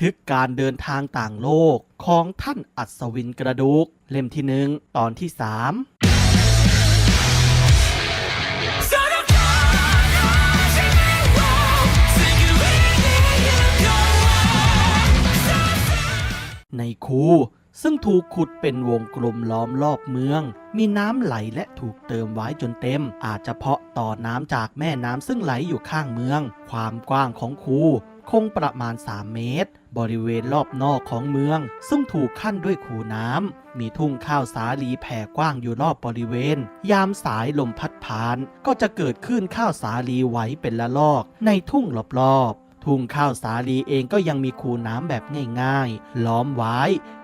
ทึกการเดินทางต่างโลกของท่านอัศวินกระดูก เล่มที่หนึ่งตอนที่สามในคูซึ่งถูกขุดเป็นวงกลมล้อมรอบเมือง มีน้ำไหลและถูกเติมไว้จนเต็ม อาจจะเพาะต่อน้ำจากแม่น้ำซึ่งไหลอยู่ข้างเมือง ความกว้างของคูคงประมาณ 3 เมตร บริเวณรอบนอกของเมือง ซึ่งถูกขั้นด้วยคูน้ำ มีทุ่งข้าวสาลีแผ่กว้างอยู่รอบบริเวณ ยามสายลมพัดผ่าน ก็จะเกิดขึ้นข้าวสาลีไหวเป็นละลอก ในทุ่งรอบๆ ทุ่งข้าวสาลีเองก็ยังมีคูน้ำแบบง่ายๆ ล้อมไว้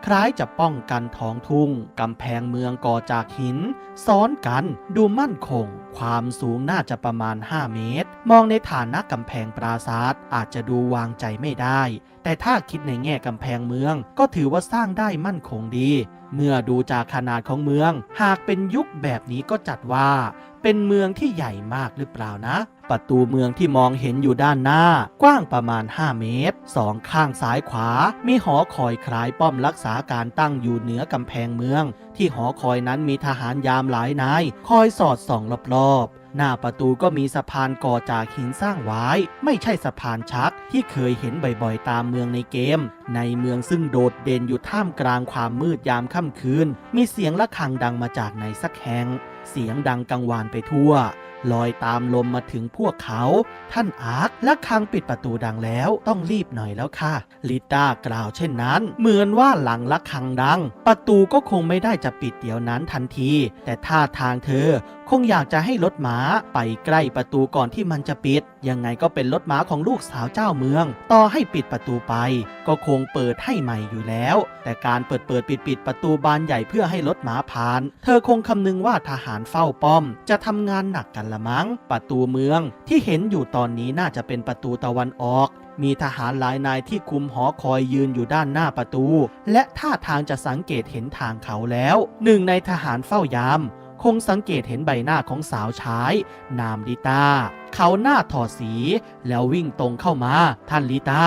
คล้ายจะป้องกันท้องทุ่งกำแพงเมืองก่อจากหิน ซ้อนกันดูมั่นคง ความสูงน่าจะประมาณ 5 เมตร มองในฐานะกำแพงปราสาทอาจจะดูวางใจไม่ได้ แต่ถ้าคิดในแง่กำแพงเมือง ก็ถือว่าสร้างได้มั่นคงดี เมื่อดูจากขนาดของเมือง หากเป็นยุคแบบนี้ก็จัดว่า เป็นเมืองที่ใหญ่มากหรือเปล่านะ ประตูเมืองที่มองเห็นอยู่ด้านหน้า กว้างประมาณ 5 เมตร สองข้างซ้ายขวา มีหอคอยคล้ายป้อมรักษาการตั้งอยู่เหนือกำแพงเมือง ที่หอคอยนั้นมีทหารยามหลายนาย คอยสอดส่องรอบๆหน้าประตูก็มีสะพานก่อจากหินสร้างไว้ ไม่ใช่สะพานชักที่เคยเห็นบ่อยๆ ตามเมืองในเกม ในเมืองซึ่งโดดเด่นอยู่ท่ามกลางความมืดยามค่ำคืน มีเสียงะระฆังดังมาจากไหนสักแห่ง เสียงดังกังวานไปทั่ว ลอยตามลมมาถึงพวกเขา ท่านอาร์คและคังปิดประตูดังแล้วต้องรีบหน่อยแล้วค่ะ ลิต้ากล่าวเช่นนั้น เหมือนว่าหลังละคังดัง ประตูก็คงไม่ได้จะปิดเดี๋ยวนั้นทันที แต่ท่าทางเธอคงอยากจะให้รถม้าไปใกล้ประตูก่อนที่มันจะปิด ยังไงก็เป็นรถม้าของลูกสาวเจ้าเมือง ต่อให้ปิดประตูไป ก็คงเปิดให้ใหม่อยู่แล้ว แต่การเปิดเปิดปิดปิดประตูบานใหญ่เพื่อให้รถม้าผ่าน เธอคงคำนึงว่าทหารเฝ้าป้อม จะทำงานหนักกันละมั้ง ประตูเมืองที่เห็นอยู่ตอนนี้น่าจะเป็นประตูตะวันออกมีทหารหลายนายที่คุมหอคอยยืนอยู่ด้านหน้าประตู และท่าทางจะสังเกตเห็นทางเขาแล้ว หนึ่งในทหารเฝ้ายาม คงสังเกตเห็นใบหน้าของสาวใช้นามลิตาเขาหน้าถอดสี แล้ววิ่งตรงเข้ามา ท่านลิตา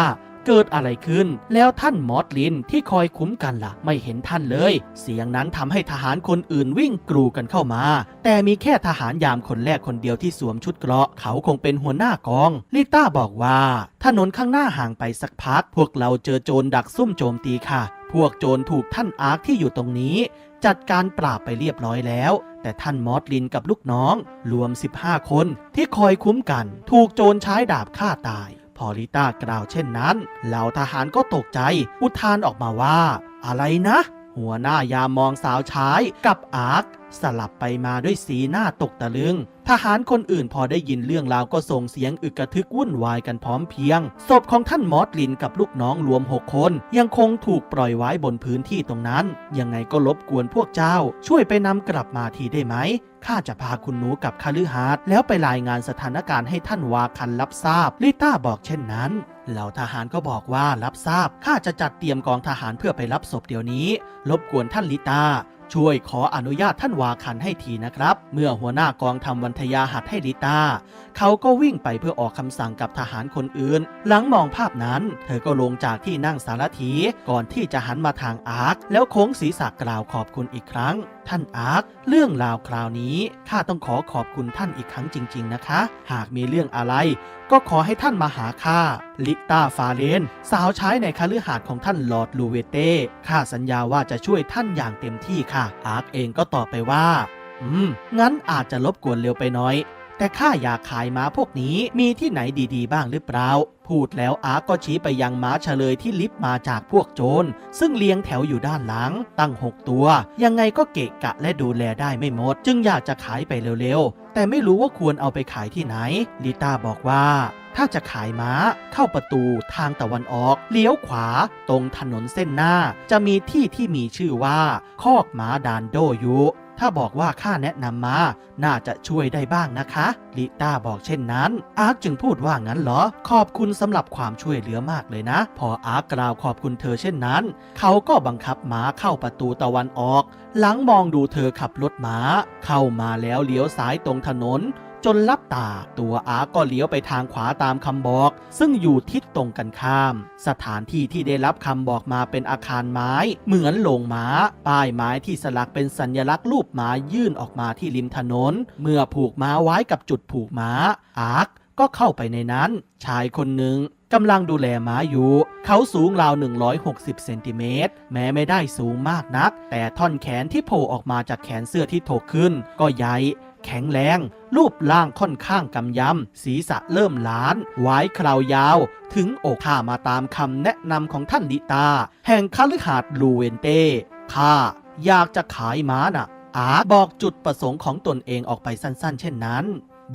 เกิดอะไรขึ้น แล้วท่านมอสลินที่คอยคุ้มกันล่ะ ไม่เห็นท่านเลย เสียงนั้นทำให้ทหารคนอื่นวิ่งกรูกันเข้ามา แต่มีแค่ทหารยามคนแรกคนเดียวที่สวมชุดเกราะ เขาคงเป็นหัวหน้ากอง ลิต้าบอกว่า ถนนข้างหน้าห่างไปสักพัก พวกเราเจอโจรดักซุ่มโจมตีค่ะ พวกโจรถูกท่านอาร์คที่อยู่ตรงนี้ จัดการปราบไปเรียบร้อยแล้ว แต่ท่านมอสลินกับลูกน้อง รวม 15 คนที่คอยคุ้มกัน ถูกโจรใช้ดาบฆ่าตาย พอลิต้ากล่าวเช่นนั้นเหล่าทหารก็ตกใจ อุทานออกมาว่า อะไรนะ หัวหน้ายามมองสาวใช้กับอาร์คสลับไปมาด้วยสีหน้าตกตะลึง ทหารคนอื่นพอได้ยินเรื่องราวก็ส่งเสียงอึกกระทึกวุ่นวายกันพร้อมเพรียง ศพของท่านมอสลินกับลูกน้องรวม6คน ยังคงถูกปล่อยไว้บนพื้นที่ตรงนั้น ยังไงก็รบกวนพวกเจ้า ช่วยไปนำกลับมาทีได้ไหมข้าจะพาคุณหนูกับคาลือฮาร์ดแล้วไปรายงานสถานการณ์ให้ท่านวาคันรับทราบลิต้าบอกเช่นนั้น เหล่าทหารก็บอกว่ารับทราบข้าจะจัดเตรียมกองทหารเพื่อไปรับศพเดี๋ยวนี้ รบกวนท่านลิตา ช่วยขออนุญาตท่านวาคันให้ทีนะครับ เมื่อหัวหน้ากองทำวันทยาหัดให้ลิตา เขาก็วิ่งไปเพื่อออกคำสั่งกับทหารคนอื่น หลังมองภาพนั้น เธอก็ลงจากที่นั่งสารถีก่อนที่จะหันมาทางอาร์คแล้วโค้งศีรษะกล่าวขอบคุณอีกครั้ง ท่านอาร์คเรื่องราวคราวนี้ข้าต้องขอขอบคุณท่านอีกครั้งจริง ๆ นะคะ หากมีเรื่องอะไร ก็ขอให้ท่านมาหาข้าลิตาฟาเลน สาวใช้ในคฤหาสน์ของท่านลอร์ดลูเวเต้ข้าสัญญาว่าจะช่วยท่านอย่างเต็มที่ค่ะ อาร์คเองก็ตอบไปว่า อืม งั้นอาจจะลบกวนเร็วไปน้อย แต่ข้าอยากขายม้าพวกนี้มีที่ไหนดีๆ บ้างหรือเปล่า พูดแล้วอาร์ก็ชี้ไปยังม้าเฉลยที่ลิฟต์มาจากพวกโจร ซึ่งเลี้ยงแถวอยู่ด้านหลัง ตั้ง 6 ตัว ยังไงก็เกะกะและดูแลได้ไม่หมด จึงอยากจะขายไปเร็วๆ แต่ไม่รู้ว่าควรเอาไปขายที่ไหน ลิต้าบอกว่าถ้าจะขายม้า เข้าประตูทางตะวันออก เลี้ยวขวา ตรงถนนเส้นหน้า จะมีที่ที่มีชื่อว่า คอกม้าดานโดอยู่ ถ้าบอกว่าข้าแนะนำมา น่าจะช่วยได้บ้างนะคะ ลิต้าบอกเช่นนั้น อาร์คจึงพูดว่างั้นเหรอ ขอบคุณสำหรับความช่วยเหลือมากเลยนะ พออาร์คกล่าวขอบคุณเธอเช่นนั้น เขาก็บังคับม้าเข้าประตูตะวันออก หลังมองดูเธอขับรถม้า เข้ามาแล้วเลี้ยวซ้ายตรงถนน จนลับตา ตัวอาร์ก็เลี้ยวไปทางขวาตามคำบอก ซึ่งอยู่ทิศตรงกันข้าม สถานที่ที่ได้รับคำบอกมาเป็นอาคารไม้ เหมือนโรงม้า ป้ายไม้ที่สลักเป็นสัญลักษณ์รูปม้ายื่นออกมาที่ริมถนน เมื่อผูกม้าไว้กับจุดผูกม้า อาร์กก็เข้าไปในนั้น ชายคนหนึ่งกำลังดูแลม้าอยู่ เขาสูงราว 160 เซนติเมตร แม้ไม่ได้สูงมากนัก แต่ท่อนแขนที่โผล่ออกมาจากแขนเสื้อที่ถกขึ้น ก็ใหญ่ แข็งแรง รูปร่างค่อนข้างกำยำ ศีรษะเริ่มล้านไว้คราวยาว ถึงอกข้ามาตามคำแนะนำของท่านลิตา แห่งคฤหาสน์ลูเวนเต้ข้าอยากจะขายม้าน่ะ อาบอกจุดประสงค์ของตนเองออกไปสั้นๆ เช่นนั้น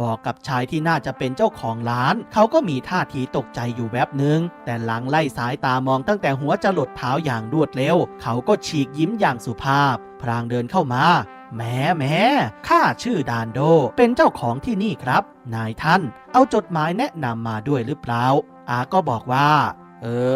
บอกกับชายที่น่าจะเป็นเจ้าของร้าน เขาก็มีท่าทีตกใจอยู่แวบหนึ่งแต่หลังไล่สายตามองตั้งแต่หัวจะหลดเท้าอย่างรวดเร็ว เขาก็ฉีกยิ้มอย่างสุภาพ พรางเดินเข้ามา แม้แม้ข้าชื่อดานโด เป็นเจ้าของที่นี่ครับ นายท่าน เอาจดหมายแนะนำมาด้วยหรือเปล่า อาก็บอกว่า เออ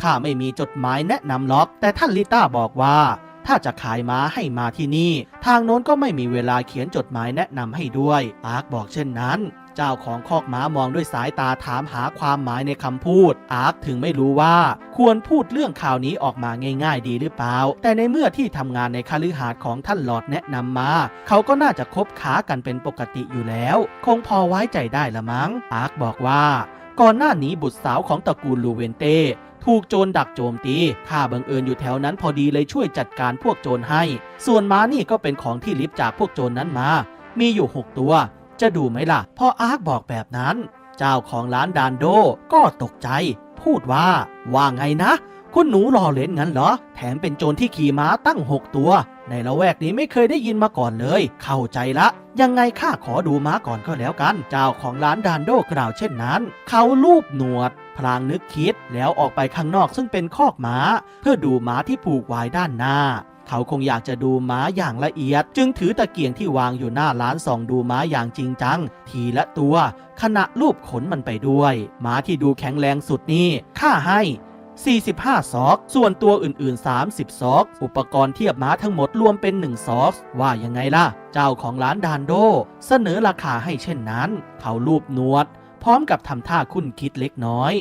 ข้าไม่มีจดหมายแนะนำล็อก แต่ท่านลิต้าบอกว่า ถ้าจะขายม้าให้มาที่นี่ ทางโน้นก็ไม่มีเวลาเขียนจดหมายแนะนำให้ด้วย อาร์กบอกเช่นนั้น เจ้าของคอกม้ามองด้วยสายตาถามหาความหมายในคำพูด อาร์คถึงไม่รู้ว่าควรพูดเรื่องข่าวนี้ออกมาง่ายๆ ดีหรือเปล่า แต่ในเมื่อที่ทำงานในคฤหาสน์ของท่านหลอดแนะนำมา เขาก็น่าจะคบค้ากันเป็นปกติอยู่แล้ว คงพอไว้ใจได้ละมั้ง อาร์คบอกว่า ก่อนหน้านี้บุตรสาวของตระกูลลูเวนเต้ถูกโจรดักโจมตี ข้าบังเอิญอยู่แถวนั้นพอดีเลยช่วยจัดการพวกโจรให้ ส่วนม้านี่ก็เป็นของที่ลิฟจากพวกโจรนั้นมา มีอยู่ 6 ตัว จะดูไหมล่ะ พออาร์คบอกแบบนั้น เจ้าของร้านดานโดก็ตกใจ พูดว่า ว่าไงนะ คุณหนูรอเลนงั้นเหรอ แถมเป็นโจรที่ขี่ม้าตั้ง6ตัว ในละแวกนี้ไม่เคยได้ยินมาก่อนเลย เข้าใจละ ยังไงข้าขอดูม้าก่อนก็แล้วกัน เจ้าของร้านดานโดกล่าวเช่นนั้น เขาลูบหนวดพลางนึกคิดแล้วออกไปข้างนอกซึ่งเป็นคอกม้า เพื่อดูม้าที่ผูกไว้ด้านหน้า เขาคงอยากจะดูม้าอย่างละเอียด จึงถือตะเกียงที่วางอยู่หน้าร้านส่องดูม้าอย่างจริงจัง ทีละตัว ขณะลูบขนมันไปด้วยม้าที่ดูแข็งแรงสุดนี่ข้าให้ 45 ซอก ส่วนตัวอื่นๆ 30 ซอก อุปกรณ์เทียบม้าทั้งหมดรวมเป็น 1 ซอก ว่ายังไงล่ะ เจ้าของร้านดานโด เสนอราคาให้เช่นนั้น เขาลูบนวด พร้อมกับทำท่าคุ้นคิดเล็กน้อย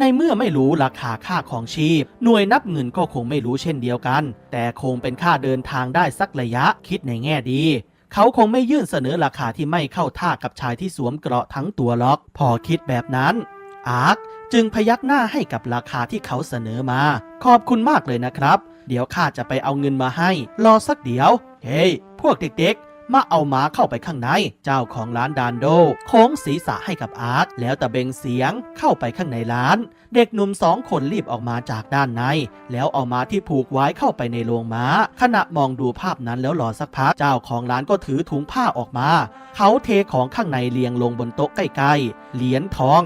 ในเมื่อไม่รู้ราคาค่าของชีพ หน่วยนับเงินก็คงไม่รู้เช่นเดียวกัน แต่คงเป็นค่าเดินทางได้สักระยะคิดในแง่ดีเขาคงไม่ยื่นเสนอราคาที่ไม่เข้าท่ากับชายที่สวมเกราะทั้งตัวล็อก พอคิดแบบนั้น อาร์คจึงพยักหน้าให้กับราคาที่เขาเสนอมา ขอบคุณมากเลยนะครับ เดี๋ยวข้าจะไปเอาเงินมาให้ รอสักเดี๋ยว เฮ้ย พวกเด็กๆ มาเอาม้าเข้าไปข้างใน เจ้าของร้านดานโด โค้งศีรษะให้กับอาร์ตแล้วตะเบงเสียงเข้าไปข้างในร้าน เด็กหนุ่มสองคนรีบออกมาจากด้านใน แล้วเอาม้าที่ผูกไว้เข้าไปในโรงม้า ขณะมองดูภาพนั้นแล้วรอสักพักเจ้าของร้านก็ถือถุงผ้าออกมา เขาเทของข้างในเรียงลงบนโต๊ะใกล้ๆเหรียญทอง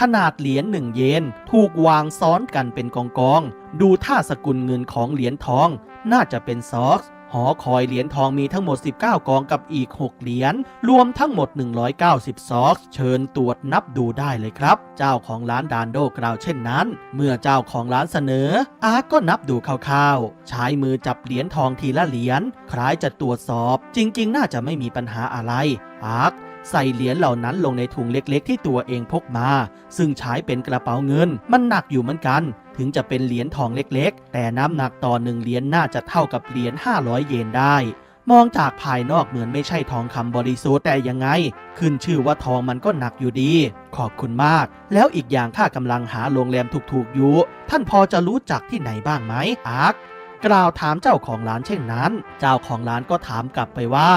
ขนาดเหรียญหนึ่งเยนถูกวางซ้อนกันเป็นกองกองๆดูท่าสกุลเงินของเหรียญทอง น่าจะเป็นซอส หอคอยเหรียญทองมีทั้งหมด 19 กองกับอีก 6 เหรียญ รวมทั้งหมด 190 ซอส เชิญตรวจนับดูได้เลยครับ เจ้าของร้านดานโดกล่าวเช่นนั้น เมื่อเจ้าของร้านเสนอ อาร์ก็นับดูคร่าวๆ ใช้มือจับเหรียญทองทีละเหรียญ คล้ายจะตรวจสอบ จริงๆ น่าจะไม่มีปัญหาอะไร อาร์ใส่เหรียญเหล่านั้นลงในถุงเล็กๆ ที่ตัวเองพกมา ซึ่งใช้เป็นกระเป๋าเงิน มันหนักอยู่เหมือนกัน ถึงจะเป็นเหรียญทองเล็กๆ แต่น้ำหนักต่อหนึ่งเหรียญน่าจะเท่ากับเหรียญ500 เยนได้ มองจากภายนอกเหมือนไม่ใช่ทองคำบริสุทธิ์แต่ยังไง ขึ้นชื่อว่าทองมันก็หนักอยู่ดี ขอบคุณมาก แล้วอีกอย่างข้ากำลังหาโรงแรมถูกๆอยู่ ท่านพอจะรู้จักที่ไหนบ้างไหมอาร์คกล่าวถามเจ้าของร้านเช่นนั้น เจ้าของร้านก็ถามกลับไปว่า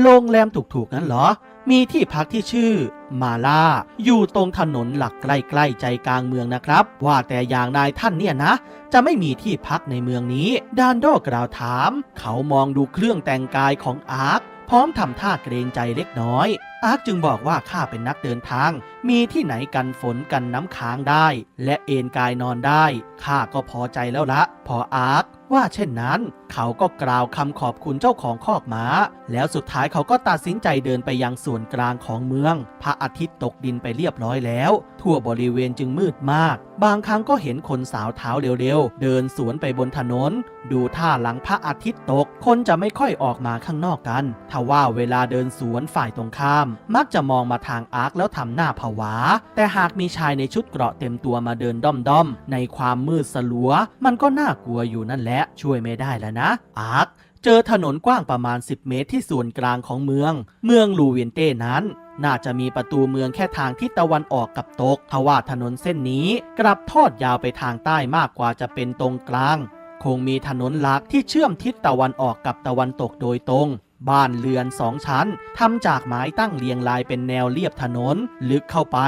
โรงแรมถูกๆนั้นเหรอ มีที่พักที่ชื่อ มาล่า อยู่ตรงถนนหลักใกล้ๆใจกลางเมืองนะครับ ว่าแต่อย่างนายท่านเนี่ยนะ จะไม่มีที่พักในเมืองนี้ ดานโดกล่าวถาม เขามองดูเครื่องแต่งกายของอาร์คพร้อมทำท่าเกรงใจเล็กน้อยอาร์คจึงบอกว่าข้าเป็นนักเดินทาง มีที่ไหนกันฝนกันน้ำค้างได้ และเอนกายนอนได้ข้าก็พอใจแล้วละ พออาร์ค ว่าเช่นนั้น เขาก็กล่าวคำขอบคุณเจ้าของคอกม้า แล้วสุดท้ายเขาก็ตัดสินใจเดินไปยังส่วนกลางของเมือง พระอาทิตย์ตกดินไปเรียบร้อยแล้ว ทั่วบริเวณจึงมืดมาก บางครั้งก็เห็นคนสาวเท้าเร็วๆ เดินสวนไปบนถนน ดูท่าหลังพระอาทิตย์ตก คนจะไม่ค่อยออกมาข้างนอกกันทว่าเวลาเดินสวนฝ่ายตรงข้าม มักจะมองมาทางอาร์คแล้วทำหน้าผวา แต่หากมีชายในชุดเกราะเต็มตัวมาเดินด้อมๆในความมืดสลัว มันก็น่ากลัวอยู่นั่นแหละช่วยไม่ได้แล้วนะ อาร์คเจอถนนกว้างประมาณ 10 เมตรที่ส่วนกลางของเมือง เมืองลูเวียนเต้นั้น น่าจะมีประตูเมืองแค่ทางทิศตะวันออกกับตกทว่าถนนเส้นนี้ กลับทอดยาวไปทางใต้มากกว่าจะเป็นตรงกลาง คงมีถนนหลักที่เชื่อมทิศตะวันออกกับตะวันตกโดยตรง บ้านเรือนสองชั้นทำจากไม้ตั้งเรียงรายเป็นแนวเรียบถนน ลึกเข้าไป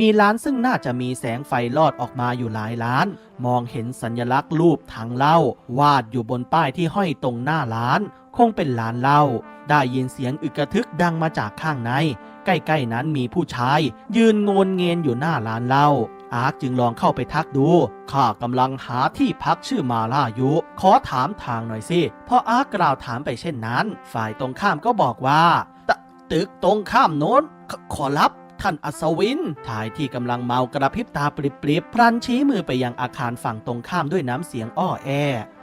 มีร้านซึ่งน่าจะมีแสงไฟลอดออกมาอยู่หลายร้าน มองเห็นสัญลักษณ์รูปถังเหล้าวาดอยู่บนป้ายที่ห้อยตรงหน้าร้าน คงเป็นร้านเหล้าได้ยินเสียงอึกกระทึกดังมาจากข้างใน ใกล้ๆนั้นมีผู้ชาย ยืนโงนเงียนอยู่หน้าร้านเหล้า อาร์คจึงลองเข้าไปทักดู ข้ากำลังหาที่พักชื่อมาล่ายุขอถามทางหน่อยสิ พออาร์คกล่าวถามไปเช่นนั้น ฝ่ายตรงข้ามก็บอกว่าตตึกตรงข้ามโน้นขขอรับท่านอัศวินชายที่กำลังเมากระพริบตาปริบๆพลันชี้มือไปยังอาคารฝั่งตรงข้ามด้วยน้ำเสียงอ้อแอ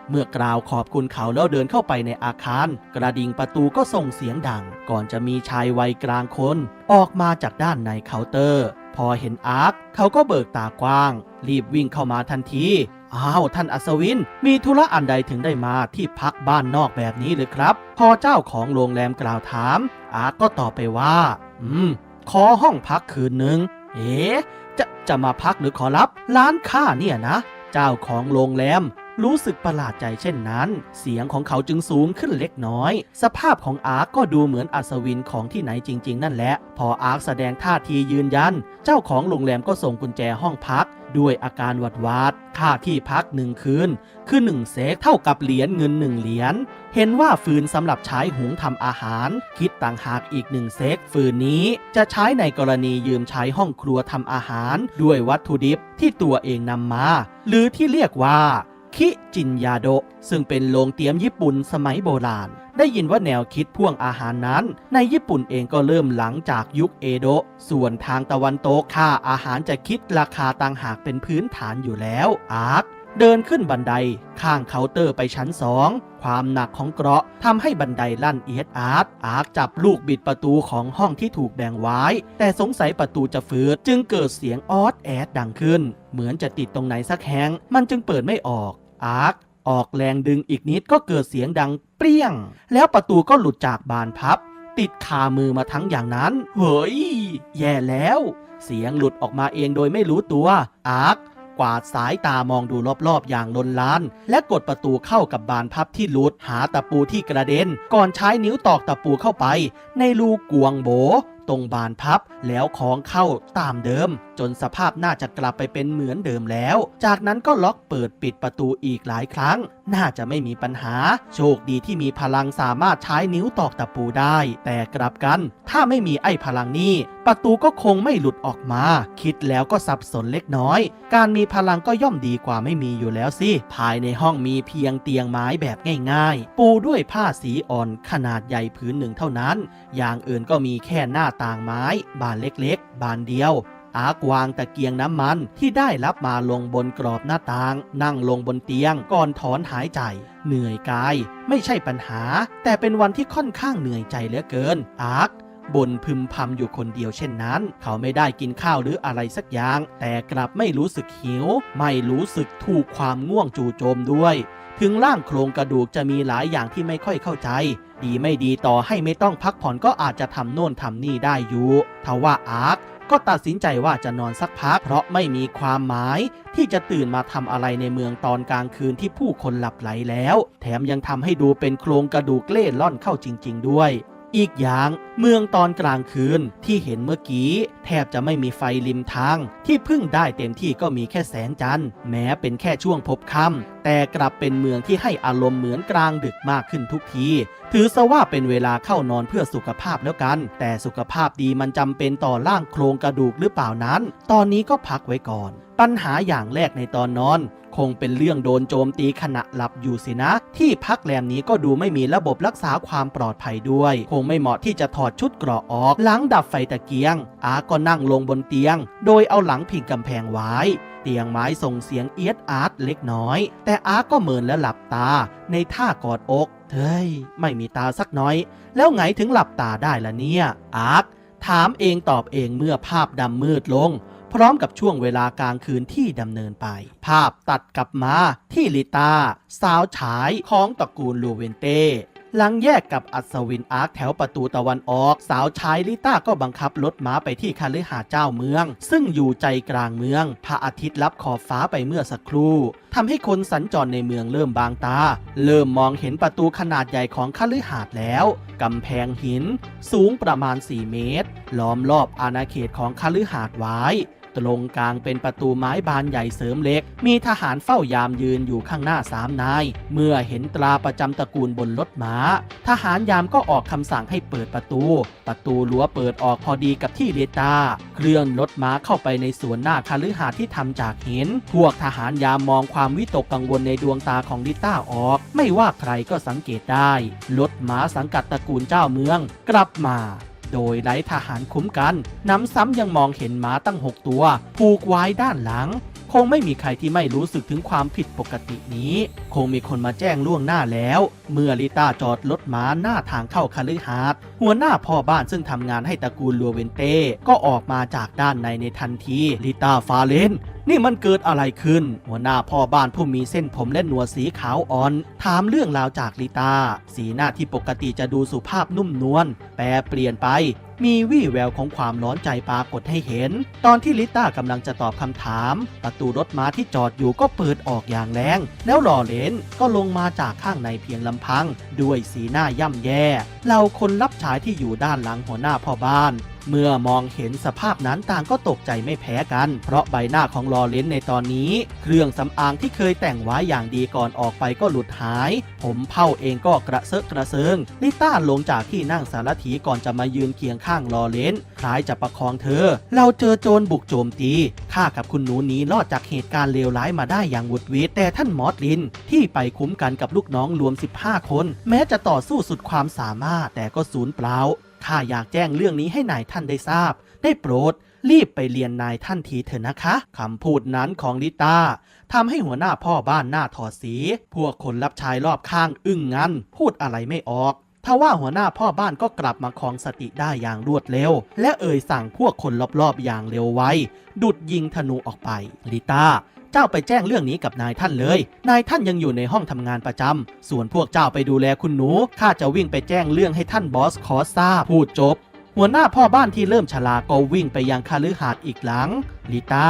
เมื่อกล่าวขอบคุณเขาแล้วเดินเข้าไปในอาคาร กระดิ่งประตูก็ส่งเสียงดัง ก่อนจะมีชายวัยกลางคน ออกมาจากด้านในเคาน์เตอร์ พอเห็นอาร์คเขาก็เบิกตากว้าง รีบวิ่งเข้ามาทันที อ้าว ท่านอัศวิน มีธุระอันใดถึงได้มาที่พักบ้านนอกแบบนี้หรือครับ พอเจ้าของโรงแรมกล่าวถาม อาร์คก็ตอบไปว่า อืม ขอห้องพักคืนหนึ่ง เอ๊ะจะจะมาพักหรือขอรับ ร้านข้าเนี่ยนะ เจ้าของโรงแรม รู้สึกประหลาดใจเช่นนั้น เสียงของเขาจึงสูงขึ้นเล็กน้อย สภาพของอาร์คก็ดูเหมือนอัศวินของที่ไหนจริง ๆ นั่นแหละ พออาร์คแสดงท่าทียืนยัน เจ้าของโรงแรมก็ส่งกุญแจห้องพัก ด้วยอาการหวัดหวาดค่าที่พักหนึ่งคืน คือหนึ่งเซกเท่ากับเหรียญเงินหนึ่งเหรียญเห็นว่าฟืนสำหรับใช้หุงทำอาหาร คิดต่างหากอีกหนึ่งเซกฟืนนี้จะใช้ในกรณียืมใช้ห้องครัวทำอาหาร ด้วยวัตถุดิบที่ตัวเองนำมา หรือที่เรียกว่า คิจินยาโดะซึ่งเป็นโรงเตรียมญี่ปุ่นสมัยโบราณ ได้ยินว่าแนวคิดพ่วงอาหารนั้น ในญี่ปุ่นเองก็เริ่มหลังจากยุคเอโดะส่วนทางตะวันตกค่าอาหารจะคิดราคาต่างหากเป็นพื้นฐานอยู่แล้วอาร์คเดินขึ้นบันไดข้างเคาน์เตอร์ไปชั้นสองความหนักของเกราะทำให้บันไดลั่นเอียดอาร์ตอาร์คจับลูกบิดประตูของห้องที่ถูกแบ่งไว้ แต่สงสัยประตูจะฝืดจึงเกิดเสียงออดแอดดังขึ้น เหมือนจะติดตรงไหนสักแห่งมันจึงเปิดไม่ออก อาร์คออกแรงดึงอีกนิดก็เกิดเสียงดังเปรี้ยง แล้วประตูก็หลุดจากบานพับ ติดคามือมาทั้งอย่างนั้น เฮ้ย แย่แล้ว เสียงหลุดออกมาเองโดยไม่รู้ตัว อาร์คกวาดสายตามองดูรอบๆ อย่างลนลาน และกดประตูเข้ากับบานพับที่หลุดหาตะปูที่กระเด็น ก่อนใช้นิ้วตอกตะปูเข้าไป ในรูกวงโบตรงบานพับแล้วคล้องเข้าตามเดิม จนสภาพน่าจะกลับไปเป็นเหมือนเดิมแล้ว จากนั้นก็ล็อกเปิดปิดประตูอีกหลายครั้ง น่าจะไม่มีปัญหา โชคดีที่มีพลังสามารถใช้นิ้วตอกตะปูได้ แต่กลับกัน ถ้าไม่มีไอ้พลังนี้ ประตูก็คงไม่หลุดออกมา คิดแล้วก็สับสนเล็กน้อย การมีพลังก็ย่อมดีกว่าไม่มีอยู่แล้วสิ ภายในห้องมีเพียงเตียงไม้แบบง่าย ๆ ปูด้วยผ้าสีอ่อนขนาดใหญ่ผืนหนึ่งเท่านั้น อย่างอื่นก็มีแค่หน้าต่างไม้บานเล็กๆ บานเดียว อาร์กวางตะเกียงน้ำมันที่ได้รับมาลงบนกรอบหน้าต่าง นั่งลงบนเตียงก่อนถอนหายใจ เหนื่อยกาย ไม่ใช่ปัญหา แต่เป็นวันที่ค่อนข้างเหนื่อยใจเหลือเกิน อาร์ก บ่นพึมพำอยู่คนเดียวเช่นนั้น เขาไม่ได้กินข้าวหรืออะไรสักอย่าง แต่กลับไม่รู้สึกหิว ไม่รู้สึกถูกความง่วงจู่โจมด้วย ถึงร่างโครงกระดูกจะมีหลายอย่างที่ไม่ค่อยเข้าใจ ดีไม่ดีต่อให้ไม่ต้องพักผ่อนก็อาจจะทำโน่นทำนี่ได้อยู่ทว่าอาร์คก็ตัดสินใจว่าจะนอนสักพัก เพราะไม่มีความหมาย ที่จะตื่นมาทำอะไรในเมืองตอนกลางคืนที่ผู้คนหลับไหลแล้ว แถมยังทำให้ดูเป็นโครงกระดูกเล่ล่อนเข้าจริง ๆ ด้วย อีกอย่างเมืองตอนกลางคืนที่เห็นเมื่อกี้ แทบจะไม่มีไฟริมทาง ที่พึ่งได้เต็มที่ก็มีแค่แสงจันทร์แม้เป็นแค่ช่วงพบค่ำแต่กลับเป็นเมืองที่ให้อารมณ์เหมือนกลางดึกมากขึ้นทุกที ถือซะว่าเป็นเวลาเข้านอนเพื่อสุขภาพแล้วกัน แต่สุขภาพดีมันจำเป็นต่อร่างโครงกระดูกหรือเปล่านั้น ตอนนี้ก็พักไว้ก่อน ปัญหาอย่างแรกในตอนนอน คงเป็นเรื่องโดนโจมตีขณะหลับอยู่สินะ ที่พักแรมนี้ก็ดูไม่มีระบบรักษาความปลอดภัยด้วย คงไม่เหมาะที่จะถอดชุดเกราะออก หลังดับไฟตะเกียง อาก็นั่งลงบนเตียง โดยเอาหลังพิงกำแพงไว้เตียงไม้ส่งเสียงเอียดอาร์ตเล็กน้อย แต่อาก็เมินและหลับตา ในท่ากอดอก เฮ้ย ไม่มีตาสักน้อย แล้วไงถึงหลับตาได้ล่ะเนี่ย อาร์ถามเองตอบเองเมื่อภาพดำมืดลง พร้อมกับช่วงเวลากลางคืนที่ดำเนินไป ภาพตัดกลับมาที่ลิตาสาวฉายของตระกูลลูเวนเต้หลังแยกกับอัศวินอาร์คแถวประตูตะวันออก สาวชายลิต้าก็บังคับรถม้าไปที่คาลิหาเจ้าเมือง ซึ่งอยู่ใจกลางเมือง พระอาทิตย์ลับขอบฟ้าไปเมื่อสักครู่ทำให้คนสัญจรในเมืองเริ่มบางตา เริ่มมองเห็นประตูขนาดใหญ่ของคาลิหาสน์แล้วกำแพงหิน สูงประมาณ 4 เมตร ล้อมรอบอาณาเขตของคาลิหาสน์ไว้ ตรงกลางเป็นประตูไม้บานใหญ่เสริมเล็ก มีทหารเฝ้ายามยืนอยู่ข้างหน้าสามนาย เมื่อเห็นตราประจำตระกูลบนรถม้า ทหารยามก็ออกคำสั่งให้เปิดประตู ประตูรั้วเปิดออกพอดีกับที่เลตา เคลื่อนรถม้าเข้าไปในสวนหน้าคาลือหาที่ทำจากหิน พวกทหารยามมองความวิตกกังวลในดวงตาของลิต้าออก ไม่ว่าใครก็สังเกตได้ รถม้าสังกัดตระกูลเจ้าเมือง กลับมา โดยไร้ทหารคุ้มกันน้ำซ้ำยังมองเห็นม้าตั้ง 6 ตัว ผูกไว้ด้านหลัง คงไม่มีใครที่ไม่รู้สึกถึงความผิดปกตินี้ คงมีคนมาแจ้งล่วงหน้าแล้วเมื่อลิต้าจอดรถม้าหน้าทางเข้าคาลือฮาร์ดหัวหน้าพ่อบ้านซึ่งทำงานให้ตระกูลลัวเวนเต้ก็ออกมาจากด้านในในทันทีลิต้าฟาเลนนี่มันเกิดอะไรขึ้น หัวหน้าพ่อบ้านผู้มีเส้นผมและหนวดสีขาวอ่อน ถามเรื่องราวจากลิตา สีหน้าที่ปกติจะดูสุภาพนุ่มนวลแปรเปลี่ยนไป มีวี่แววของความร้อนใจปรากฏให้เห็น ตอนที่ลิต้ากำลังจะตอบคำถาม ประตูรถม้าที่จอดอยู่ก็เปิดออกอย่างแรง แล้วหล่อเลนก็ลงมาจากข้างในเพียงลำพัง ด้วยสีหน้าย่ำแย่เหล่าคนรับใช้ที่อยู่ด้านหลังหัวหน้าพ่อบ้าน เมื่อมองเห็นสภาพนั้นต่างก็ตกใจไม่แพ้กัน เพราะใบหน้าของลอเลนในตอนนี้ เครื่องสำอางที่เคยแต่งไว้อย่างดีก่อนออกไปก็หลุดหาย ผมเผ้าเองก็กระเซาะกระเซิงลิต้าลงจากที่นั่งสารถีก่อนจะมายืนเคียงข้างลอเลนคล้ายจะประคองเธอ เราเจอโจรบุกโจมตีข้ากับคุณหนูหนี้รอดจากเหตุการณ์เลวร้ายมาได้อย่างหวุดหวิดแต่ท่านมอสลิน ที่ไปคุ้มกันกับลูกน้องรวม 15 คน แม้จะต่อสู้สุดความสามารถแต่ก็สูญเปล่า ข้าอยากแจ้งเรื่องนี้ให้นายท่านได้ทราบ ได้โปรด รีบไปเรียนนายท่านทีเถอะนะคะคำพูดนั้นของลิตาทำให้หัวหน้าพ่อบ้านหน้าถอดสี พวกคนรับใช้รอบข้างอึ้งงันพูดอะไรไม่ออกทว่าหัวหน้าพ่อบ้านก็กลับมาครองสติได้อย่างรวดเร็ว และเอ่ยสั่งพวกคนรอบๆอย่างเร็วไว ดุดยิงธนูออกไป ลิต้า เจ้าไปแจ้งเรื่องนี้กับนายท่านเลย นายท่านยังอยู่ในห้องทำงานประจำส่วนพวกเจ้าไปดูแลคุณหนู ข้าจะวิ่งไปแจ้งเรื่องให้ท่านบอสคอสซาพูดจบ หัวหน้าพ่อบ้านที่เริ่มชราก็วิ่งไปยังคาลือหาดอีกหลัง ลิต้า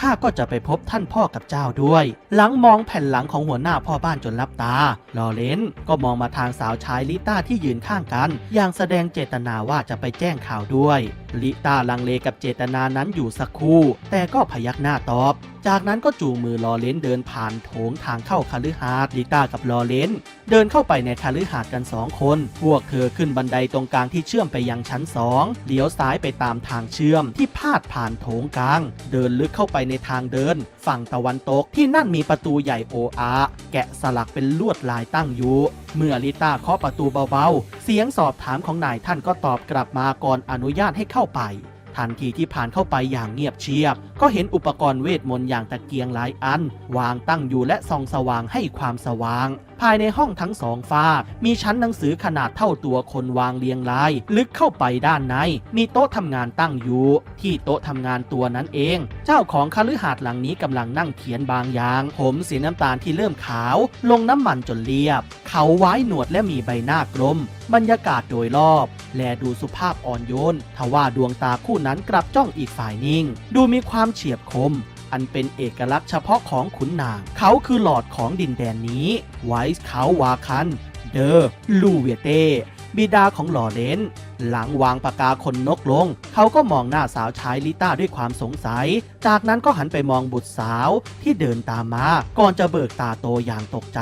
ข้าก็จะไปพบท่านพ่อกับเจ้าด้วย หลังมองแผ่นหลังของหัวหน้าพ่อบ้านจนลับตา ลอเรนก็มองมาทางสาวชายลิต้าที่ยืนข้างกัน อย่างแสดงเจตนาว่าจะไปแจ้งข่าวด้วย ลิต้าลังเลกับเจตนานั้นอยู่สักครู่ แต่ก็พยักหน้าตอบ จากนั้นก็จูงมือลอเรนเดินผ่านโถงทางเข้าคาลือหาดลิต้ากับลอเรนเดินเข้าไปในคาลือหาดกันสองคน พวกเธอขึ้นบันไดตรงกลางที่เชื่อมไปยังชั้นสองเลี้ยวซ้ายไปตามทางเชื่อมที่พาดผ่านโถงกลาง เดินลึกเข้าไปในทางเดิน ฝั่งตะวันตกที่นั่นมีประตูใหญ่โออาแกะสลักเป็นลวดลายตั้งอยู่ เมื่อลิต้าเคาะประตูเบาๆ เสียงสอบถามของนายท่านก็ตอบกลับมาก่อนอนุญาตให้เข้าไป ทันทีที่ผ่านเข้าไปอย่างเงียบเชียบ ก็เห็นอุปกรณ์เวทมนต์อย่างตะเกียงหลายอัน วางตั้งอยู่และส่องสว่างให้ความสว่าง ภายในห้องทั้งสองฝากมีชั้นหนังสือขนาดเท่าตัวคนวางเรียงราย ลึกเข้าไปด้านใน มีโต๊ะทำงานตั้งอยู่ ที่โต๊ะทำงานตัวนั้นเอง เจ้าของคฤหาสน์หลังนี้กำลังนั่งเขียนบางอย่าง ผมสีน้ำตาลที่เริ่มขาว ลงน้ำมันจนเรียบ เขาไว้หนวดและมีใบหน้ากลม บรรยากาศโดยรอบ แลดูสุภาพอ่อนโยนทว่าดวงตาคู่นั้นกลับจ้องอีกฝ่ายนิ่ง ดูมีความเฉียบคม อันเป็นเอกลักษณ์เฉพาะของขุนนาง เขาคือหลอดของดินแดนนี้ ไวส์เขาวาคัน เดอลูเวเตบิดาของหล่อเลนหลังวางปากกาคนนกลง เขาก็มองหน้าสาวชายลิต้าด้วยความสงสัย จากนั้นก็หันไปมองบุตรสาวที่เดินตามมา ก่อนจะเบิกตาโตอย่างตกใจ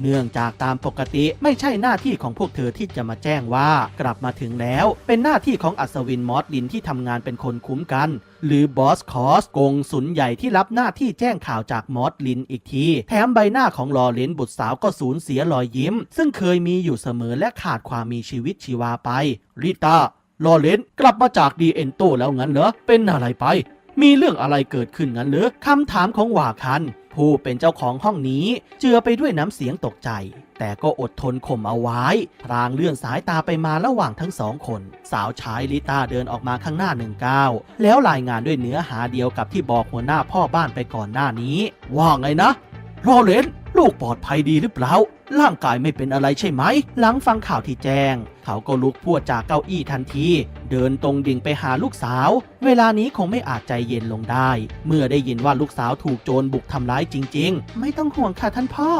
เนื่องจากตามปกติไม่ใช่หน้าที่ของพวกเธอที่จะมาแจ้งว่ากลับมาถึงแล้ว เป็นหน้าที่ของอัศวินมอสลินที่ทำงานเป็นคนคุ้มกัน หรือบอสคอสกงสุนใหญ่ที่รับหน้าที่แจ้งข่าวจากมอสลินอีกที แถมใบหน้าของลอเรนบุตรสาวก็สูญเสียรอยยิ้ม ซึ่งเคยมีอยู่เสมอและขาดความมีชีวิตชีวาไปริตาลอเรนกลับมาจากดีเอนโตแล้วงั้นเหรอเป็นอะไรไป มีเรื่องอะไรเกิดขึ้นงั้นหรือคำถามของวาคัน ผู้เป็นเจ้าของห้องนี้ เจือไปด้วยน้ำเสียงตกใจ แต่ก็อดทนข่มเอาไว้ พรางเลื่อนสายตาไปมาระหว่างทั้งสองคน สาวใช้ลิตาเดินออกมาข้างหน้าหนึ่งก้าวแล้วรายงานด้วยเนื้อหาเดียวกับที่บอกหัวหน้าพ่อบ้านไปก่อนหน้านี้ ว่าไงนะรอเลนลูกปลอดภัยดีหรือเปล่าร่างกายไม่เป็นอะไรใช่ไหม หลังฟังข่าวที่แจ้ง เขาก็ลุกพวดจากเก้าอี้ทันที เดินตรงดิ่งไปหาลูกสาว เวลานี้คงไม่อาจใจเย็นลงได้ เมื่อได้ยินว่าลูกสาวถูกโจรบุกทำร้ายจริง ๆ ไม่ต้องห่วงค่ะท่านพ่อ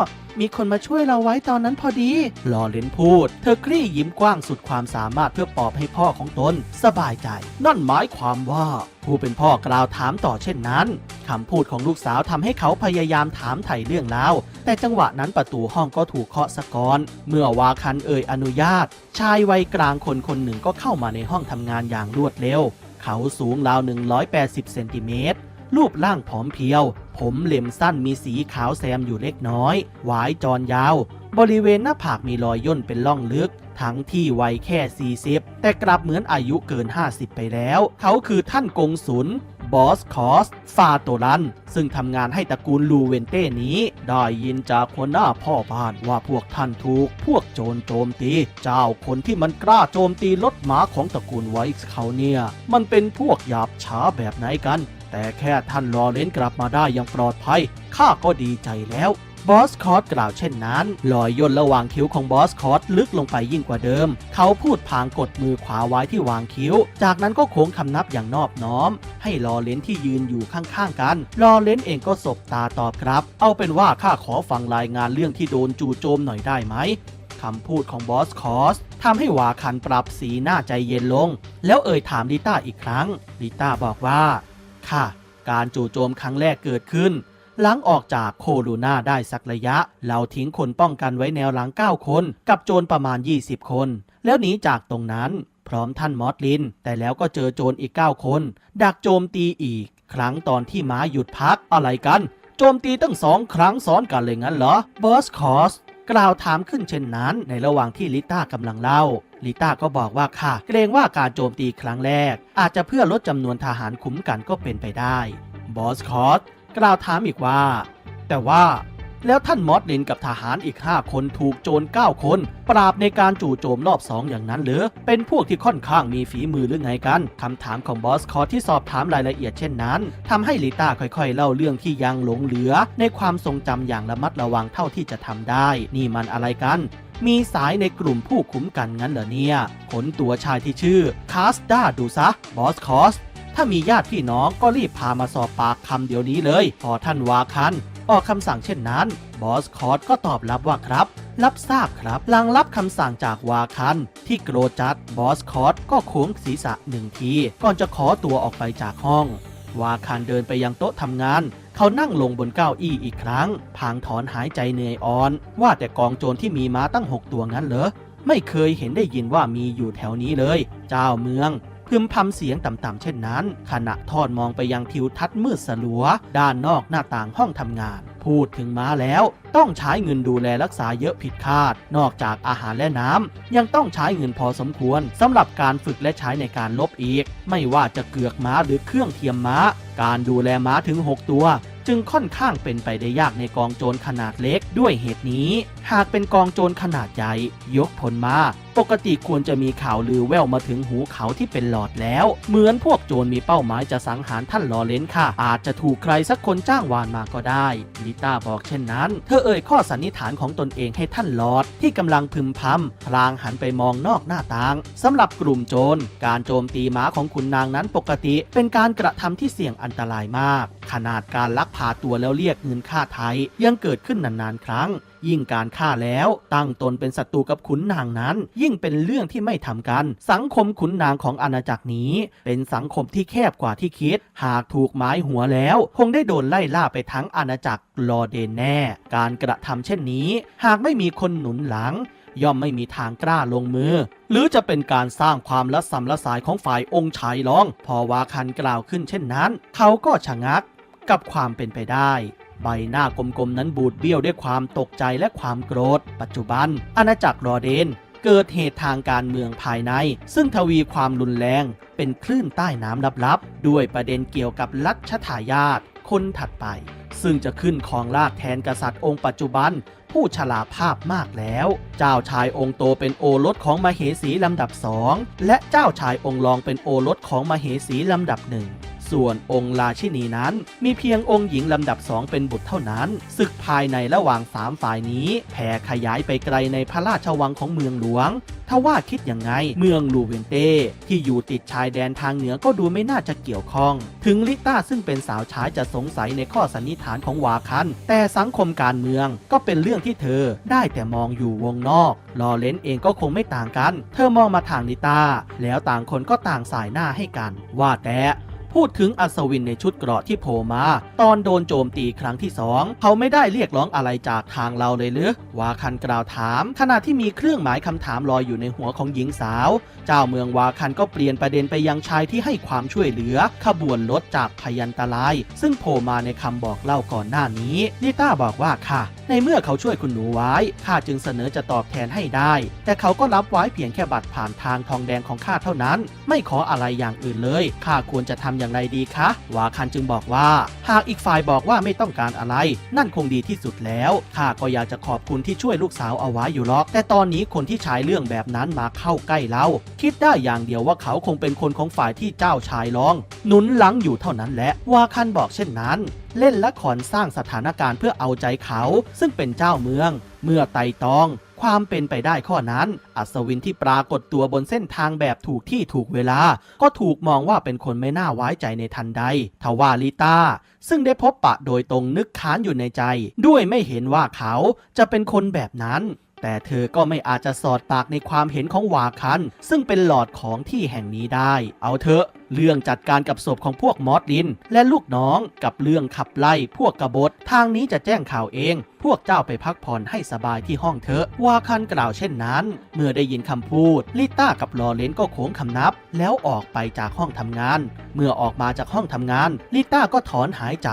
มีคนมาช่วยเราไว้ตอนนั้นพอดี ลอเลนพูด เธอกรี้ยิ้มกว้างสุดความสามารถเพื่อปลอบให้พ่อของตน สบายใจ นั่นหมายความว่า ผู้เป็นพ่อกล่าวถามต่อเช่นนั้นคำพูดของลูกสาวทำให้เขาพยายามถามไถ่เรื่องราวแต่จังหวะนั้นประตูห้องก็ถูกเคาะสะกอน เมื่อวาคันเอ่ยอนุญาต ชายวัยกลางคนคนหนึ่งก็เข้ามาในห้องทำงานอย่างรวดเร็ว เขาสูงราว 180 เซนติเมตร รูปร่างผอมเพรียว ผมเหล่มสั้นมีสีขาวแซมอยู่เล็กน้อย หวายจรยาว บริเวณหน้าผากมีรอยย่นเป็นล่องลึก ทั้งที่วัยแค่ 40 แต่กลับเหมือนอายุเกิน 50 ไปแล้ว เขาคือท่านกงสุล บอสคอสฟาโตรัน ซึ่งทำงานให้ตระกูลลูเวนเต้นี้ ได้ยินจากคนหน้าพ่อบ้านว่าพวกท่านถูกพวกโจรโจมตี เจ้าคนที่มันกล้าโจมตีรถม้าของตระกูลไวส์เขาเนี่ย มันเป็นพวกหยาบช้าแบบไหนกัน แต่แค่ท่านรอเลนกลับมาได้อย่างปลอดภัยข้าก็ดีใจแล้ว บอสคอสกล่าวเช่นนั้นรอยย่นระหว่างคิ้วของบอสคอสลึกลงไปยิ่งกว่าเดิม เขาพูดพางกดมือขวาไว้ที่วางคิ้ว จากนั้นก็โค้งคำนับอย่างนอบน้อม ให้ลอเลนที่ยืนอยู่ข้างๆกันลอเลนเองก็สบตาตอบครับ เอาเป็นว่าข้าขอฟังรายงานเรื่องที่โดนจู่โจมหน่อยได้ไหมคำพูดของบอสคอสทำให้วาคันปรับสีหน้าใจเย็นลง แล้วเอ่ยถามลิต้าอีกครั้งลิต้าบอกว่า ค่ะ การจู่โจมครั้งแรกเกิดขึ้น หลังออกจากโคลูนาได้สักระยะ เราทิ้งคนป้องกันไว้แนวหลัง 9 คน กับโจรประมาณ 20 คน แล้วหนีจากตรงนั้น พร้อมท่านมอสลิน แต่แล้วก็เจอโจรอีก 9 คน ดักโจมตีอีก ครั้งตอนที่ม้าหยุดพักอะไรกัน โจมตีตั้งสองครั้งซ้อนกันเลยงั้นเหรอบอสคอสกล่าวถามขึ้นเช่นนั้น ในระหว่างที่ลิต้ากำลังเล่า ลิต้าก็บอกว่าค่ะ เกรงว่าการโจมตีครั้งแรก อาจจะเพื่อลดจำนวนทหารคุ้มกันก็เป็นไปได้ บอสคอส กล่าวถามอีกว่า แต่ว่าแล้วท่านมอสลินกับทหารอีก 5 คนถูกโจร9คน ปราบในการจู่โจมรอบสองอย่างนั้นหรือ เป็นพวกที่ค่อนข้างมีฝีมือหรือไงกัน คำถามของบอสคอสที่สอบถามรายละเอียดเช่นนั้นทำให้ลิต้าค่อยๆ เล่าเรื่องที่ยังหลงเหลือ ในความทรงจำอย่างระมัดระวังเท่าที่จะทำได้ นี่มันอะไรกัน มีสายในกลุ่มผู้คุ้มกันงั้นเหรอเนี่ยขนตัวชายที่ชื่อคาสดาดูซะบอสคอส ถ้ามีญาติพี่น้องก็รีบพามาสอบปากคำเดี๋ยวนี้เลย พอท่านวาคันออกคำสั่งเช่นนั้น บอสคอร์สก็ตอบรับว่าครับ รับทราบครับหลังรับคำสั่งจากวาคัน ที่โกรธจัดบอสคอร์สก็โค้งศีรษะหนึ่งที ก่อนจะขอตัวออกไปจากห้อง วาคันเดินไปยังโต๊ะทำงาน เขานั่งลงบนเก้าอี้อีกครั้ง พางถอนหายใจเหนื่อยอ่อน ว่าแต่กองโจรที่มีม้าตั้ง6ตัวงั้นเหรอไม่เคยเห็นได้ยินว่ามีอยู่แถวนี้เลย เจ้าเมือง พึมพำเสียงต่ำๆเช่นนั้น ขณะทอดมองไปยังทิวทัศน์มืดสลัว ด้านนอกหน้าต่างห้องทำงาน พูดถึงม้าแล้ว ต้องใช้เงินดูแลรักษาเยอะผิดคาด นอกจากอาหารและน้ำยังต้องใช้เงินพอสมควรสำหรับการฝึกและใช้ในการลบอีก ไม่ว่าจะเกือกม้าหรือเครื่องเทียมม้า การดูแลม้าถึง 6 ตัว จึงค่อนข้างเป็นไปได้ยากในกองโจรขนาดเล็กด้วยเหตุนี้ หากเป็นกองโจรขนาดใหญ่ ยกผลมา ปกติควรจะมีข่าวลือแว่วมาถึงหูเขาที่เป็นหลอดแล้ว เหมือนพวกโจรมีเป้าหมายจะสังหารท่านลอเลนค่ะ อาจจะถูกใครสักคนจ้างวานมาก็ได้ลิต้าบอกเช่นนั้น เธอเอ่ยข้อสันนิษฐานของตนเองให้ท่านลอดที่กำลังพึมพำพลางหันไปมองนอกหน้าต่างสำหรับกลุ่มโจรการโจมตีม้าของขุนนางนั้นปกติ เป็นการกระทำที่เสี่ยงอันตรายมาก ขนาดการลักพาตัวแล้วเรียกเงินค่าไทยยังเกิดขึ้นนานๆครั้ง ยิ่งการฆ่าแล้วตั้งตนเป็นศัตรูกับขุนนางนั้น ยิ่งเป็นเรื่องที่ไม่ทำกัน สังคมขุนนางของอาณาจักรนี้ เป็นสังคมที่แคบกว่าที่คิด หากถูกไม้หัวแล้ว คงได้โดนไล่ล่าไปทั้งอาณาจักรลอเดนแน่ การกระทำเช่นนี้ หากไม่มีคนหนุนหลัง ย่อมไม่มีทางกล้าลงมือหรือจะเป็นการสร้างความละสำละสายของฝ่ายองค์ชายรอง พอวาคันกล่าวขึ้นเช่นนั้น เขาก็ชะงักกับความเป็นไปได้ ใบหน้ากลมๆนั้นบูดเบี้ยวด้วยความตกใจและความโกรธ ปัจจุบัน อาณาจักรรอเดน เกิดเหตุทางการเมืองภายใน ซึ่งทวีความรุนแรง เป็นคลื่นใต้น้ำลับๆ ด้วยประเด็นเกี่ยวกับลัชทายาทคนถัดไป ซึ่งจะขึ้นครองราชแทนกษัตริย์องค์ปัจจุบันผู้ชราภาพมากแล้ว เจ้าชายองค์โตเป็นโอรสของมเหสีลำดับสองและเจ้าชายองค์รองเป็นโอรสของมเหสีลำดับหนึ่ง ส่วนองค์ราชินีนั้น มีเพียงองค์หญิงลำดับสองเป็นบุตรเท่านั้น ศึกภายในระหว่างสามฝ่ายนี้แผ่ขยายไปไกลในพระราชวังของเมืองหลวงถ้าว่าคิดยังไง เมืองลูเวนเต้ที่อยู่ติดชายแดนทางเหนือก็ดูไม่น่าจะเกี่ยวข้อง ถึงลิต้าซึ่งเป็นสาวใช้จะสงสัยในข้อสันนิษฐานของวาคัน แต่สังคมการเมืองก็เป็นเรื่องที่เธอได้แต่มองอยู่วงนอกลอเลนเองก็คงไม่ต่างกัน เธอมองมาทางลิต้า แล้วต่างคนก็ต่างสายหน้าให้กัน ว่าแต่ พูดถึงอัศวินในชุดเกราะที่โผล่มา ตอนโดนโจมตีครั้งที่สองเขาไม่ได้เรียกร้องอะไรจากทางเราเลยหรือวาคันกล่าวถาม ขณะที่มีเครื่องหมายคำถามลอยอยู่ในหัวของหญิงสาว เจ้าเมืองวาคันก็เปลี่ยนประเด็นไปยังชายที่ให้ความช่วยเหลือ ขบวนรถจากพยันตราย ซึ่งโผล่มาในคำบอกเล่าก่อนหน้านี้นิต้าบอกว่าค่ะ ในเมื่อเขาช่วยคุณหนูไว้ข้าจึงเสนอจะตอบแทนให้ได้ แต่เขาก็รับไว้เพียงแค่บัตรผ่านทางทองแดงของข้าเท่านั้น ไม่ขออะไรอย่างอื่นเลยข้าควรจะทำอย่างไรดีคะ วาคันจึงบอกว่า หากอีกฝ่ายบอกว่าไม่ต้องการอะไร นั่นคงดีที่สุดแล้วข้าก็อยากจะขอบคุณที่ช่วยลูกสาวเอาไว้อยู่หรอก แต่ตอนนี้คนที่ใช้เรื่องแบบนั้นมาเข้าใกล้เรา คิดได้อย่างเดียวว่าเขาคงเป็นคนของฝ่ายที่เจ้าชายร้อง หนุนหลังอยู่เท่านั้นแหละวาคันบอกเช่นนั้น เล่นละครสร้างสถานการณ์เพื่อเอาใจเขา ซึ่งเป็นเจ้าเมือง เมื่อไต่ตอง ความเป็นไปได้ข้อนั้น อัศวินที่ปรากฏตัวบนเส้นทางแบบถูกที่ถูกเวลา ก็ถูกมองว่าเป็นคนไม่น่าไว้ใจในทันใด ทว่าลิต้า ซึ่งได้พบปะโดยตรงนึกค้านอยู่ในใจ ด้วยไม่เห็นว่าเขาจะเป็นคนแบบนั้นแต่เธอก็ไม่อาจจะสอดปากในความเห็นของวาคัน ซึ่งเป็นหลอดของที่แห่งนี้ได้ เอาเถอะ เรื่องจัดการกับศพของพวกมอสดิน และลูกน้องกับเรื่องขับไล่พวกกบฏ ทางนี้จะแจ้งข่าวเอง พวกเจ้าไปพักผ่อนให้สบายที่ห้องเถอะวาคันกล่าวเช่นนั้น เมื่อได้ยินคำพูด ลิต้ากับลอเรนก็โค้งคำนับ แล้วออกไปจากห้องทำงาน เมื่อออกมาจากห้องทำงาน ลิต้าก็ถอนหายใจ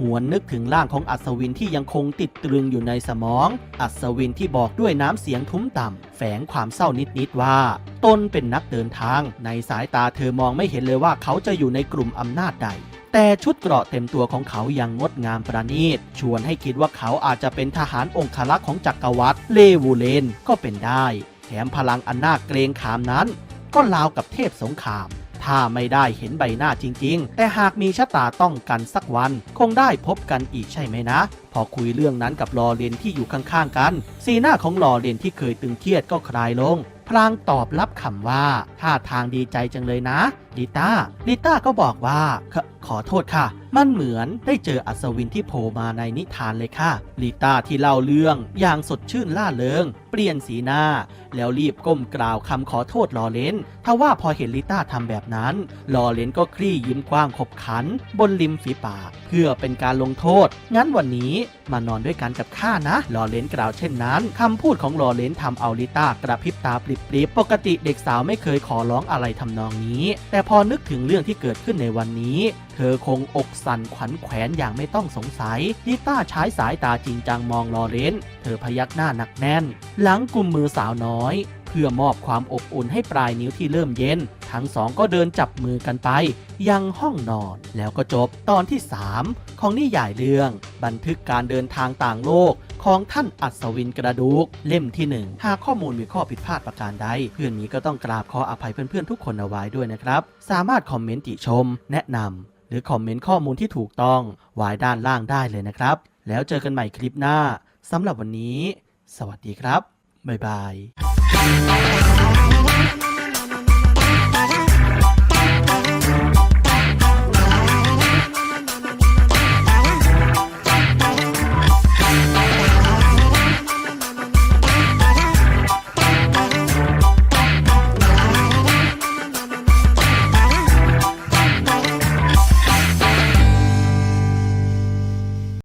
หวนนึกถึงร่างของอัศวินที่ยังคงติดตรึงอยู่ในสมอง อัศวินที่บอกด้วยน้ำเสียงทุ้มต่ำแฝงความเศร้านิดๆว่า ตนเป็นนักเดินทาง ในสายตาเธอมองไม่เห็นเลยว่าเขาจะอยู่ในกลุ่มอำนาจใด แต่ชุดเกราะเต็มตัวของเขายังงดงามประณีต ชวนให้คิดว่าเขาอาจจะเป็นทหารองครักษ์ของจักรวรรดิเลวูเลนก็เป็นได้ แถมพลังอันน่าเกรงขามนั้น ก็ราวกับเทพสงคราม ถ้าไม่ได้เห็นใบหน้าจริง ๆ แต่หากมีชะตาต้องกันสักวัน คงได้พบกันอีกใช่ไหมนะ พอคุยเรื่องนั้นกับลอเรนที่อยู่ข้างๆกัน สีหน้าของลอเรนที่เคยตึงเครียดก็คลายลงพลางตอบรับคำว่าท่าทางดีใจจังเลยนะ ลิต้าลิต้าก็บอกว่าขขอโทษค่ะ มันเหมือนได้เจออัศวินที่โผล่มาในนิทานเลยค่ะลิต้าที่เล่าเรื่องอย่างสดชื่นล่าเริง เปลี่ยนสีหน้า แล้วรีบก้มกล่าวคำขอโทษลอเรนทว่าพอเห็นลิต้าทำแบบนั้น ลอเรนก็คลี่ยิ้มกว้างขบขัน บนริมฝีปาก เพื่อเป็นการลงโทษ งั้นวันนี้มานอนด้วยกันกับข้านะ ลอเรนกล่าวเช่นนั้นคำพูดของลอเรนทำเอาลิต้ากระพริบตาปริบๆปกติเด็กสาวไม่เคยขอร้องอะไรทำนองนี้ แต่พอนึกถึงเรื่องที่เกิดขึ้นในวันนี้ เธอคงอกสั่นขวัญแขวนอย่างไม่ต้องสงสัยลิต้าใช้สายตาจริงจังมองลอเรนเธอพยักหน้าหนักแน่น หลังกุมมือสาวน้อย เพื่อมอบความอบอุ่นให้ปลายนิ้วที่เริ่มเย็น ทั้งสองก็เดินจับมือกันไป ยังห้องนอนแล้วก็จบตอนที่ 3 ของนิยายเรื่อง บันทึกการเดินทางต่างโลก ของท่านอัศวินกระดูก เล่มที่ 1 หากข้อมูลมีข้อผิดพลาดประการใด เพื่อนนี้ก็ต้องกราบขออภัยเพื่อนๆทุกคนเอาไว้ด้วยนะครับ สามารถคอมเมนต์ติชม แนะนำหรือคอมเมนต์ข้อมูลที่ถูกต้องไว้ด้านล่างได้เลยนะครับ แล้วเจอกันใหม่คลิปหน้าสำหรับวันนี้ สวัสดีครับบ๊ายบาย